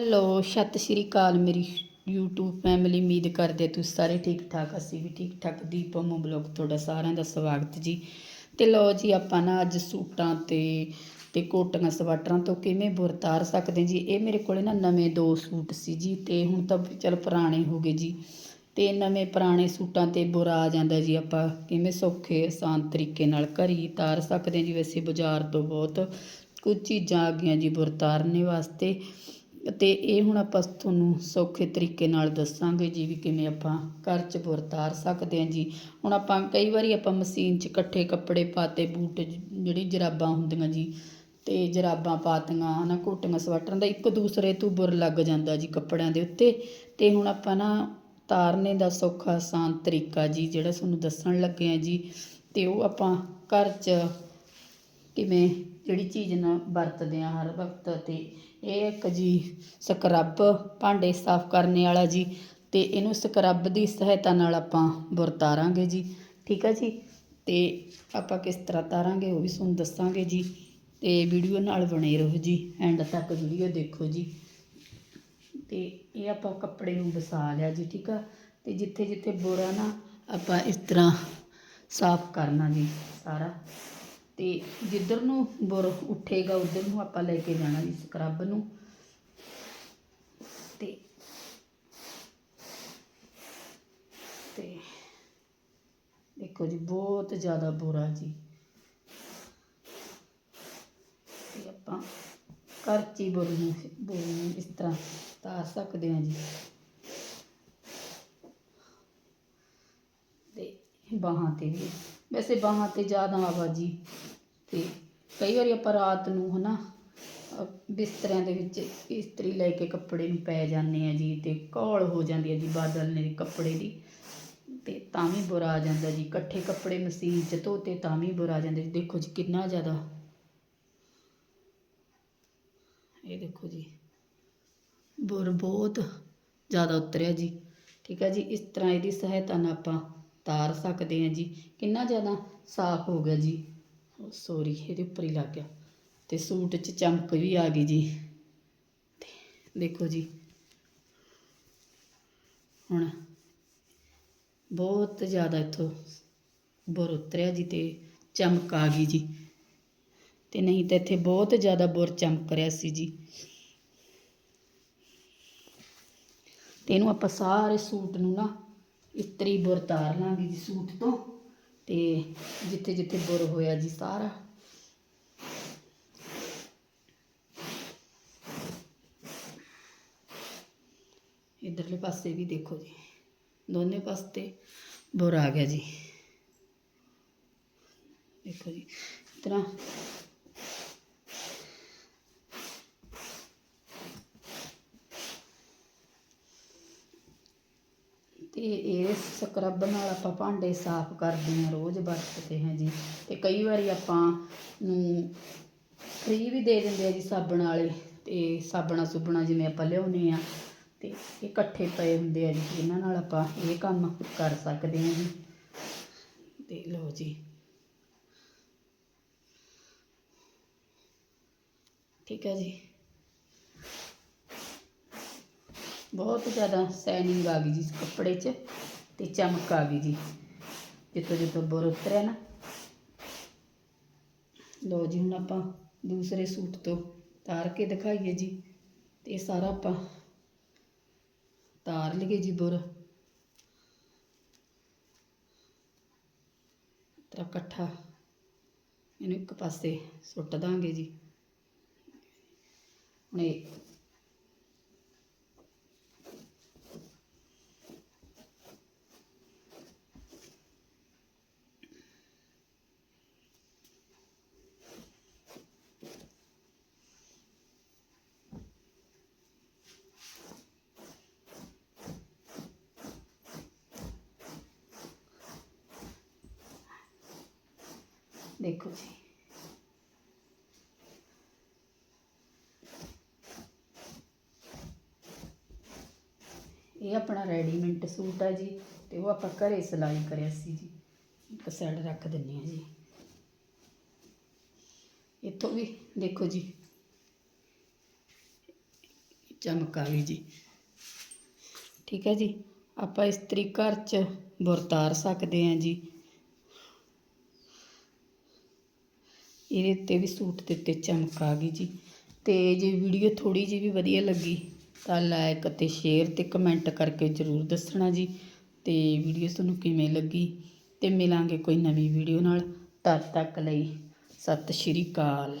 Hello ਸਤਿ ਸ਼੍ਰੀ ਅਕਾਲ ਮੇਰੀ YouTube family ਉਮੀਦ ਕਰਦੇ ਤੁਸੀਂ ਸਾਰੇ ਠੀਕ ਠਾਕ ਅਸੀਂ ਵੀ ਠੀਕ ਠਾਕ ਦੀਪਮ ਬਲੌਗ ਤੁਹਾਡਾ ਸਾਰਿਆਂ ਦਾ ਸਵਾਗਤ ਜੀ। ਤੇ ਲਓ ਜੀ, ਆਪਾਂ ਨਾ ਅੱਜ ਸੂਟਾਂ ਤੇ ਤੇ ਕੋਟੀਆਂ, ਸਵਾਟਰਾਂ ਤੋਂ ਕਿਵੇਂ ਬੁਰ ਤਾਰ ਸਕਦੇ ਜੀ? ਇਹ ਮੇਰੇ ਕੋਲੇ ਨਾ ਨਵੇਂ ਦੋ ਸੂਟ ਸੀ ਜੀ, ਤੇ ਹੁਣ ਤਾਂ ਚਲ ਪੁਰਾਣੇ ਹੋ ਗਏ ਜੀ। ਤੇ ਨਵੇਂ ਪੁਰਾਣੇ ਸੂਟਾਂ ਤੇ ਬੁਰਾ ਆ ਜਾਂਦਾ ਜੀ, ਆਪਾਂ ਕਿਵੇਂ ਸੌਖੇ, ਆਸਾਨ ਤਰੀਕੇ ਨਾਲ ਘਰ ਹੀ ਤਾਰ ਸਕਦੇ ਹਾਂ ਜੀ। ਵੈਸੇ ਬਾਜ਼ਾਰ ਤੋਂ ਬਹੁਤ ਕੁਝ ਚੀਜ਼ਾਂ ਆ ਗਈਆਂ ਜੀ ਬੁਰ ਤਾਰਨੇ ਵਾਸਤੇ। ਅਤੇ ਇਹ ਹੁਣ ਆਪਾਂ ਤੁਹਾਨੂੰ ਸੌਖੇ ਤਰੀਕੇ ਨਾਲ ਦੱਸਾਂਗੇ ਜੀ ਵੀ ਕਿਵੇਂ ਆਪਾਂ ਘਰ 'ਚ ਬੁਰ ਤਾਰ ਸਕਦੇ ਹਾਂ ਜੀ। ਹੁਣ ਆਪਾਂ ਕਈ ਵਾਰੀ ਆਪਾਂ ਮਸ਼ੀਨ 'ਚ ਇਕੱਠੇ ਕੱਪੜੇ ਪਾਤੇ, ਬੂਟ ਜਿਹੜੀ ਜਰਾਬਾਂ ਹੁੰਦੀਆਂ ਜੀ, ਤੇ ਜਰਾਬਾਂ ਪਾਤੀਆਂ, ਹਨਾ, ਕੋਟੀਆਂ, ਸਵੈਟਰਾਂ ਦਾ ਇੱਕ ਦੂਸਰੇ ਤੋਂ ਬੁਰ ਲੱਗ ਜਾਂਦਾ ਜੀ ਕੱਪੜਿਆਂ ਦੇ ਉੱਤੇ। ਤੇ ਹੁਣ ਆਪਾਂ ਨਾ ਤਾਰਨੇ ਦਾ ਸੌਖਾ, ਆਸਾਨ ਤਰੀਕਾ ਜੀ ਜਿਹੜਾ ਤੁਹਾਨੂੰ ਦੱਸਣ ਲੱਗੇ ਆ ਜੀ, ਤੇ ਉਹ ਆਪਾਂ ਘਰ 'ਚ ਕਿਵੇਂ ਜਿਹੜੀ ਚੀਜ਼ ਨਾਲ ਵਰਤਦੇ ਆ ਹਰ ਵਕਤ ਤੇ ਇਹ ਇੱਕ ਜੀ ਸਕਰੱਬ ਭਾਂਡੇ ਸਾਫ਼ ਕਰਨੇ ਵਾਲਾ ਜੀ ਅਤੇ ਇਹਨੂੰ ਸਕਰੱਬ ਦੀ ਸਹਾਇਤਾ ਨਾਲ ਆਪਾਂ ਬੁਰ ਤਾਰਾਂਗੇ ਜੀ, ਠੀਕ ਆ ਜੀ? ਅਤੇ ਆਪਾਂ ਕਿਸ ਤਰ੍ਹਾਂ ਤਾਰਾਂਗੇ ਉਹ ਵੀ ਤੁਹਾਨੂੰ ਦੱਸਾਂਗੇ ਜੀ ਅਤੇ ਵੀਡੀਓ ਨਾਲ ਬਣੇ ਰਹੋ ਜੀ, ਐਂਡ ਤੱਕ ਵੀਡੀਓ ਦੇਖੋ ਜੀ। ਅਤੇ ਇਹ ਆਪਾਂ ਕੱਪੜੇ ਨੂੰ ਵਸਾ ਲਿਆ ਜੀ, ਠੀਕ ਆ? ਅਤੇ ਜਿੱਥੇ ਜਿੱਥੇ ਬੁਰਾ ਨਾ ਆਪਾਂ ਇਸ ਤਰ੍ਹਾਂ ਸਾਫ਼ ਕਰਨਾ ਜੀ ਸਾਰਾ। ਤੇ ਜਿੱਧਰ ਨੂੰ ਬੁਰ ਉੱਠੇਗਾ, ਉਧਰ ਨੂੰ ਆਪਾਂ ਲੈ ਕੇ ਜਾਣਾ ਜੀ ਸਕਰੱਬ ਨੂੰ। ਤੇ ਤੇ ਦੇਖੋ ਜੀ, ਬਹੁਤ ਜ਼ਿਆਦਾ ਬੁਰਾ ਜੀ। ਤੇ ਆਪਾਂ ਘਰ 'ਚ ਹੀ ਬੁਰ ਨੂੰ ਬੁਰ ਨੂੰ ਇਸ ਤਰ੍ਹਾਂ ਤਾਰ ਸਕਦੇ ਹਾਂ ਜੀ। ਤੇ ਬਾਹਾਂ ਤੇ ਵੀ ਵੈਸੇ ਬਾਹਾਂ ਤੇ ਜ਼ਿਆਦਾ ਆਵਾਜੀ ਤੇ ਕਈ ਵਾਰੀ ਆਪਾਂ ਰਾਤ ਨੂੰ ਹਨਾ, ਅਹ ਬਿਸਤਰਿਆਂ ਦੇ ਵਿੱਚ ਇਸਤਰੀ ਲੈ ਕੇ ਕੱਪੜੇ ਨੂੰ ਪੈ ਜਾਂਦੇ ਆ ਜੀ ਤੇ ਘੋਲ ਹੋ ਜਾਂਦੀ ਹੈ ਜੀ ਬਾਦਲ ਨੇ ਕੱਪੜੇ ਦੀ। ਤੇ ਤਾਂ ਵੀ ਬੁਰਾ ਆ ਜਾਂਦਾ ਜੀ, ਇਕੱਠੇ ਕੱਪੜੇ ਮਸ਼ੀਨ 'ਚ ਧੋਤੇ ਤਾਂ ਵੀ ਬੁਰਾ ਆ ਜਾਂਦਾ ਜੀ। ਦੇਖੋ ਜੀ ਕਿੰਨਾ ਜ਼ਿਆਦਾ। ਇਹ ਦੇਖੋ ਜੀ, ਬੁਰ ਬਹੁਤ ਜ਼ਿਆਦਾ ਉਤਰਿਆ ਜੀ। ਠੀਕ ਹੈ ਜੀ, ਇਸ ਤਰ੍ਹਾਂ ਇਹਦੀ ਸਹਾਇਤਾ ਨਾਲ ਆਪਾਂ ਤਾਰ ਸਕਦੇ ਹਾਂ ਜੀ। ਕਿੰਨਾ ਜ਼ਿਆਦਾ ਸਾਫ਼ ਹੋ ਗਿਆ ਜੀ। ਸੋਰੀ ਇਹਦੇ ਉੱਪਰ ਹੀ ਲੱਗ ਗਿਆ। ਤੇ ਸੂਟ 'ਚ ਚਮਕ ਵੀ ਆ ਗਈ ਜੀ। ਦੇਖੋ ਜੀ। ਹੁਣ ਬਹੁਤ ਜ਼ਿਆਦਾ ਇੱਥੋਂ ਬੁਰ ਉਤਰਿਆ ਜੀ ਤੇ ਚਮਕ ਆ ਗਈ ਜੀ। ਤੇ ਨਹੀਂ ਤਾਂ ਇੱਥੇ ਬਹੁਤ ਜ਼ਿਆਦਾ ਬੁਰ ਚਮਕ ਰਿਹਾ ਸੀ ਜੀ। ਤੇ ਇਹਨੂੰ ਆਪਾਂ ਸਾਰੇ ਸੂਟ ਨੂੰ ਨਾ ਇਸਤਰੀ ਬੁਰ ਤਾਰ ਲਾਂਗੇ ਜੀ ਸੂਟ ਤੋਂ, ਤੇ ਜਿੱਥੇ ਜਿੱਥੇ ਬੁਰ ਹੋਇਆ ਜੀ ਸਾਰਾ। ਇਧਰਲੇ ਪਾਸੇ ਵੀ ਦੇਖੋ ਜੀ, ਦੋਨੇ ਪਾਸੇ ਬੁਰ ਆ ਗਿਆ ਜੀ। ਦੇਖੋ ਜੀ, ਇਸ ਤਰ੍ਹਾਂ ਤੇ ਇਹ ਸਕਰਬ ਨਾਲ ਆਪਾਂ ਭਾਂਡੇ ਸਾਫ਼ ਕਰਦੇ ਹਾਂ, ਰੋਜ਼ ਵਰਤਦੇ ਹਾਂ ਜੀ। ਤੇ ਕਈ ਵਾਰੀ ਆਪਾਂ ਨੂੰ ਫ੍ਰੀ ਵੀ ਦੇ ਦਿੰਦੇ ਆ ਜੀ ਸਾਬਣ ਵਾਲੇ ਤੇ ਸਾਬਣਾ ਸੁਬਣਾ ਜਿਵੇਂ ਆਪਾਂ ਲਿਆਉਂਦੇ ਆ ਤੇ ਇਹ ਇਕੱਠੇ ਪਏ ਹੁੰਦੇ ਆ ਜੀ ਇਹਨਾਂ ਨਾਲ ਆਪਾਂ ਇਹ ਕੰਮ ਕਰ ਸਕਦੇ ਹਾਂ ਜੀ। ਤੇ ਲਓ ਜੀ। ਠੀਕ ਹੈ ਜੀ। ਬਹੁਤ ਜ਼ਿਆਦਾ ਸੈਨਿੰਗ ਆ ਗਈ ਜੀ ਇਸ ਕੱਪੜੇ 'ਚ ਤੇ ਚਮਕ ਆ ਗਈ ਜੀ। ਜਿੱਥੋਂ ਜਿੱਥੋਂ ਬੁਰ ਉਤਰਿਆ ਨਾ। ਲਓ ਜੀ, ਹੁਣ ਆਪਾਂ ਦੂਸਰੇ ਸੂਟ ਤੋਂ ਤਾਰ ਕੇ ਦਿਖਾਈਏ ਜੀ। ਤੇ ਇਹ ਸਾਰਾ ਆਪਾਂ ਤਾਰ ਲਈਏ ਜੀ ਬੁਰ। ਤਰਾ ਇਕੱਠਾ ਇਹਨੂੰ ਇੱਕ ਪਾਸੇ ਸੁੱਟ ਦਾਂਗੇ ਜੀ। ਹੁਣ ਇਹ ਦੇਖੋ ਜੀ। ਇਹ ਆਪਣਾ ਰੈਡੀਮੇਡ ਸੂਟ ਹੈ ਜੀ ਤੇ ਉਹ ਆਪਾਂ ਘਰੇ ਸਿਲਾਈ ਕਰਿਆ ਸੀ ਜੀ। ਇੱਕ ਸਾਈਡ ਰੱਖ ਦਿੰਨੇ ਆ ਜੀ। ਇੱਥੋਂ ਵੀ ਦੇਖੋ ਜੀ। ਚਮਕਾ ਵੀ ਜੀ। ਠੀਕ ਹੈ ਜੀ। ਆਪਾਂ ਇਸਤਰੀ ਘਰ 'ਚ ਵਰਤਾਰ ਸਕਦੇ ਹਾਂ ਜੀ। ਇਹਦੇ ਉੱਤੇ ਵੀ ਸੂਟ ਦੇ ਉੱਤੇ ਚਮਕ ਆ ਗਈ ਜੀ। ਤੇ ਜੇ ਵੀਡੀਓ ਥੋੜੀ ਜਿਹੀ ਵੀ ਵਧੀਆ ਲੱਗੀ ਤਾਂ ਲਾਈਕ ਅਤੇ ਸ਼ੇਅਰ ਤੇ ਕਮੈਂਟ ਕਰਕੇ ਜ਼ਰੂਰ ਦੱਸਣਾ ਜੀ। ਤੇ ਵੀਡੀਓ ਤੁਹਾਨੂੰ ਕਿਵੇਂ ਲੱਗੀ ਤੇ ਮਿਲਾਂਗੇ ਕੋਈ ਨਵੀਂ ਵੀਡੀਓ ਨਾਲ। ਤਦ ਤੱਕ ਲਈ ਸਤਿ ਸ਼੍ਰੀ ਅਕਾਲ।